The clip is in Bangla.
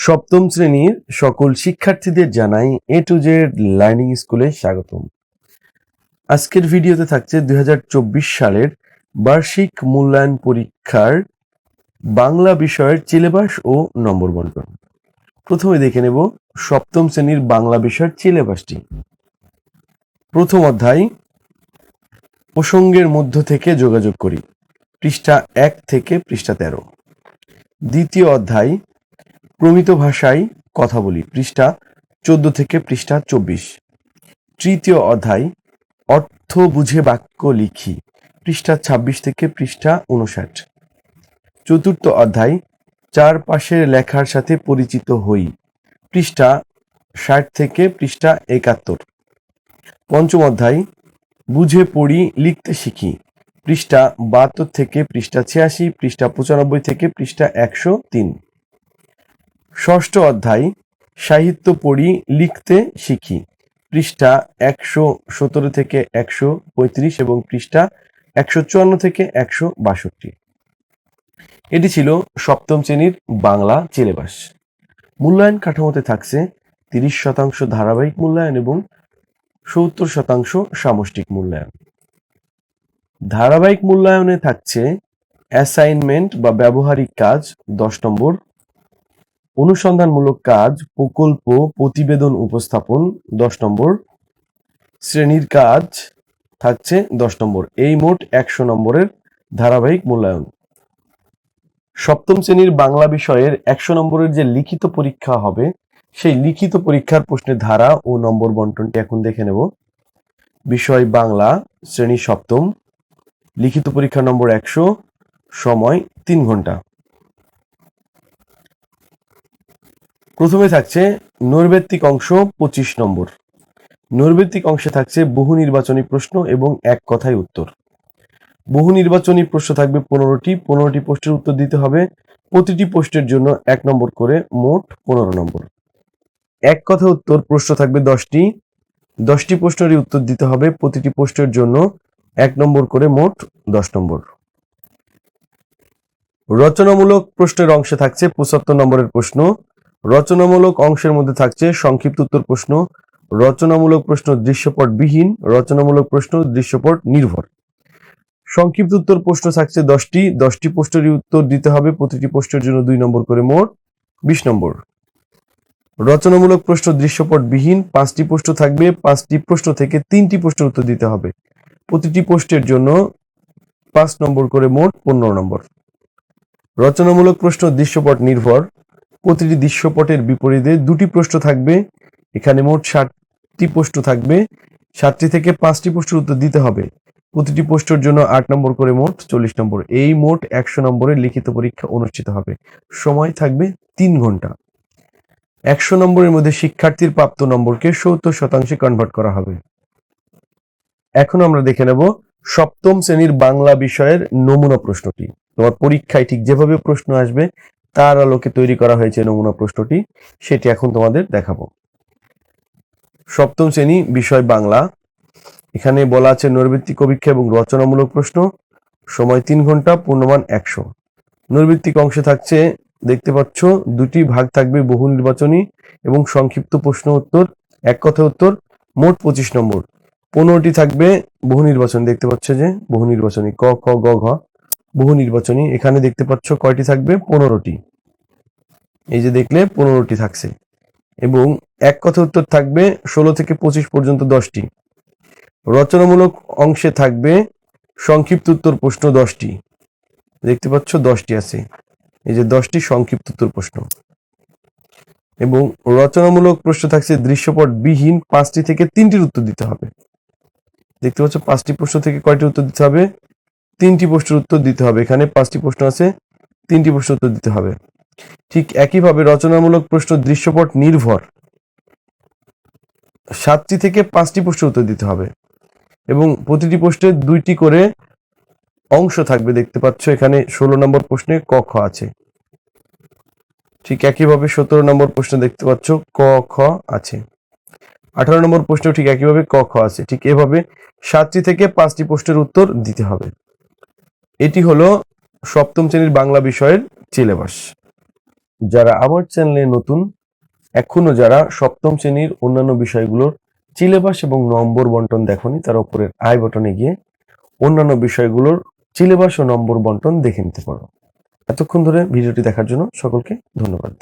সপ্তম শ্রেণির সকল শিক্ষার্থীদের জানাই এ টু জেড লার্নিং স্কুলে স্বাগতম। আজকের ভিডিওতে থাকছে দুই হাজার চব্বিশ সালের বার্ষিক মূল্যায়ন পরীক্ষার বাংলা বিষয়ের সিলেবাস ও নম্বর বন্টন। প্রথমে দেখে নেব সপ্তম শ্রেণির বাংলা বিষয়ের সিলেবাসটি। প্রথম অধ্যায়, প্রসঙ্গের মধ্য থেকে যোগাযোগ করি, পৃষ্ঠা এক থেকে পৃষ্ঠা তেরো। দ্বিতীয় অধ্যায় প্রমিত ভাষায় কথা বলি। পৃষ্ঠা চোদ্দ থেকে পৃষ্ঠা চব্বিশ। তৃতীয় অধ্যায়, অর্থ বুঝে বাক্য লিখি। পৃষ্ঠা ছাব্বিশ থেকে পৃষ্ঠা উনষাট চতুর্থ অধ্যায়, চারপাশের লেখার সাথে পরিচিত হই। পৃষ্ঠা ষাট থেকে পৃষ্ঠা একাত্তর। পঞ্চম অধ্যায়, বুঝে পড়ি, লিখতে শিখি। পৃষ্ঠা বাহাত্তর থেকে পৃষ্ঠা ছিয়াশি, পৃষ্ঠা পঁচানব্বই থেকে পৃষ্ঠা একশো তিন। ষষ্ঠ অধ্যায়, সাহিত্য পড়ি, লিখতে শিখি। পৃষ্ঠা একশো সতেরো থেকে একশো পঁয়ত্রিশ এবং পৃষ্ঠা একশো চুয়ান্ন থেকে একশো বাষট্টি। এটি ছিল সপ্তম শ্রেণির বাংলা সিলেবাস। মূল্যায়ন কাঠামোতে থাকছে তিরিশ শতাংশ ধারাবাহিক মূল্যায়ন এবং সত্তর শতাংশ সামষ্টিক মূল্যায়ন। ধারাবাহিক মূল্যায়নে থাকছে অ্যাসাইনমেন্ট বা ব্যবহারিক কাজ দশ নম্বর অনুসন্ধানমূলক কাজ, প্রকল্প, প্রতিবেদন উপস্থাপন, দশ নম্বর। শ্রেণির কাজ থাকছে দশ নম্বর। এই মোট একশো নম্বরের ধারাবাহিক মূল্যায়ন। সপ্তম শ্রেণির বাংলা বিষয়ের একশো নম্বরের যে লিখিত পরীক্ষা হবে, সেই লিখিত পরীক্ষার প্রশ্নের ধারা ও নম্বর বন্টনটি এখন দেখে নেব। বিষয় বাংলা, শ্রেণি সপ্তম। লিখিত পরীক্ষা নম্বর একশো সময় তিন ঘণ্টা। প্রথমে থাকছে নৈর্ব্যক্তিক অংশ পঁচিশ নম্বর। নৈর্ব্যক্তিক অংশে থাকছে বহু নির্বাচনী প্রশ্ন এবং এক কথায় উত্তর। বহু নির্বাচনী প্রশ্ন থাকবে পনেরোটি পনেরোটি প্রশ্নের উত্তর দিতে হবে। প্রতিটি পোস্টের জন্য এক নম্বর করে মোট পনেরো নম্বর। এক কথা উত্তর প্রশ্ন থাকবে দশটি। দশটি প্রশ্নেরই উত্তর দিতে হবে। প্রতিটি পোস্টের জন্য এক নম্বর করে মোট দশ নম্বর। রচনামূলক প্রশ্নের অংশে থাকছে পঁচাত্তর নম্বরের প্রশ্ন। রচনামূলক অংশের মধ্যে থাকছে সংক্ষিপ্ত উত্তর প্রশ্ন, রচনামূলক প্রশ্ন দৃশ্যপট বিহীন রচনামূলক প্রশ্ন দৃশ্যপট নির্ভর। সংক্ষিপ্ত উত্তর প্রশ্ন থাকছে দশটি দশটি প্রশ্নেরই উত্তর দিতে হবে, প্রতিটি প্রশ্নের জন্য দুই নম্বর করে মোট বিশ নম্বর। রচনামূলক প্রশ্ন দৃশ্যপট বিহীন পাঁচটি প্রশ্ন থাকবে, পাঁচটি প্রশ্ন থেকে তিনটি প্রশ্নের উত্তর দিতে হবে। প্রতিটি পোস্টের জন্য পাঁচ নম্বর করে মোট পনেরো নম্বর। রচনামূলক প্রশ্ন দৃশ্যপট নির্ভর প্রতিটি দৃশ্যপটের বিপরীতে দুটি প্রশ্ন থাকবে। এখানে মোট ষাটটি প্রশ্ন থাকবে। সাতটি থেকে পাঁচটি প্রশ্নের উত্তর দিতে হবে। প্রতিটি পোস্টের জন্য আট নম্বর করে মোট চল্লিশ নম্বর। এই মোট একশো নম্বরের লিখিত পরীক্ষা অনুষ্ঠিত হবে। সময় থাকবে তিন ঘণ্টা। একশো নম্বরের মধ্যে শিক্ষার্থীর প্রাপ্ত নম্বরকে সত্তর শতাংশে কনভার্ট করা হবে। এখন আমরা দেখে নেব সপ্তম শ্রেণির বাংলা বিষয়ের নমুনা প্রশ্নটি। তোমার পরীক্ষায় ঠিক যেভাবে প্রশ্ন আসবে তার আলোকে তৈরি করা হয়েছে নমুনা প্রশ্নটি। সেটি এখন তোমাদের দেখাবো। সপ্তম শ্রেণি, বিষয় বাংলা। এখানে বলা আছে নৈর্বৃত্তিক অভিক্ষা এবং রচনামূলক প্রশ্ন। সময় তিন ঘণ্টা, পূর্ণমান একশো। নৈর্বৃত্তিক অংশে থাকছে, দেখতে পাচ্ছ, দুটি ভাগ থাকবে বহু নির্বাচনী এবং সংক্ষিপ্ত প্রশ্ন উত্তর, এক কথা উত্তর, মোট পঁচিশ নম্বর। পনেরোটি থাকবে বহু নির্বাচনী, দেখতে পাচ্ছ যে বহু নির্বাচনী, ক খ গ, ঘ। বহু নির্বাচনী, এখানে দেখতে পাচ্ছ কয়টি থাকবে? পনেরোটি। এই যে দেখলে পনেরোটি থাকছে। এবং এক কথা উত্তর থাকবে, ষোলো থেকে পঁচিশ পর্যন্ত দশটি। রচনামূলক অংশে থাকবে সংক্ষিপ্ত উত্তর প্রশ্ন দশটি। দেখতে পাচ্ছ দশটি আছে। এই যে দশটি সংক্ষিপ্ত উত্তর প্রশ্ন। এবং রচনামূলক প্রশ্ন থাকছে দৃশ্যপট বিহীন পাঁচটি থেকে তিনটির উত্তর দিতে হবে। দেখতে পাচ্ছ পাঁচটি প্রশ্ন থেকে কয়টি উত্তর দিতে হবে? তিনটি প্রশ্নের উত্তর দিতে হবে। এখানে পাঁচটি প্রশ্ন আছে, তিনটি প্রশ্ন উত্তর দিতে হবে। ঠিক একইভাবে রচনামূলক প্রশ্ন দৃশ্যপট নির্ভর। সাতটি থেকে পাঁচটি প্রশ্নের উত্তর দিতে হবে এবং প্রতিটি প্রশ্নের দুইটি করে অংশ থাকবে। দেখতে পাচ্ছ এখানে ষোলো নম্বর প্রশ্নে ক, খ আছে। ঠিক একইভাবে সতেরো নম্বর প্রশ্ন দেখতে পাচ্ছ ক, খ আছে। আঠারো নম্বর প্রশ্ন ঠিক একইভাবে ক, খ আছে। ঠিক এভাবে সাতটি থেকে পাঁচটি প্রশ্নের উত্তর দিতে হবে। এটি হলো সপ্তম শ্রেণির বাংলা বিষয়ের সিলেবাস। যারা আমার চ্যানেলে নতুন, এখনও যারা সপ্তম শ্রেণির অন্যান্য বিষয়গুলোর সিলেবাস এবং নম্বর বন্টন দেখনি, তার উপরের আই বটনে গিয়ে অন্যান্য বিষয়গুলোর সিলেবাস ও নম্বর বন্টন দেখে নিতে পারো। এতক্ষণ ধরে ভিডিওটি দেখার জন্য সকলকে ধন্যবাদ।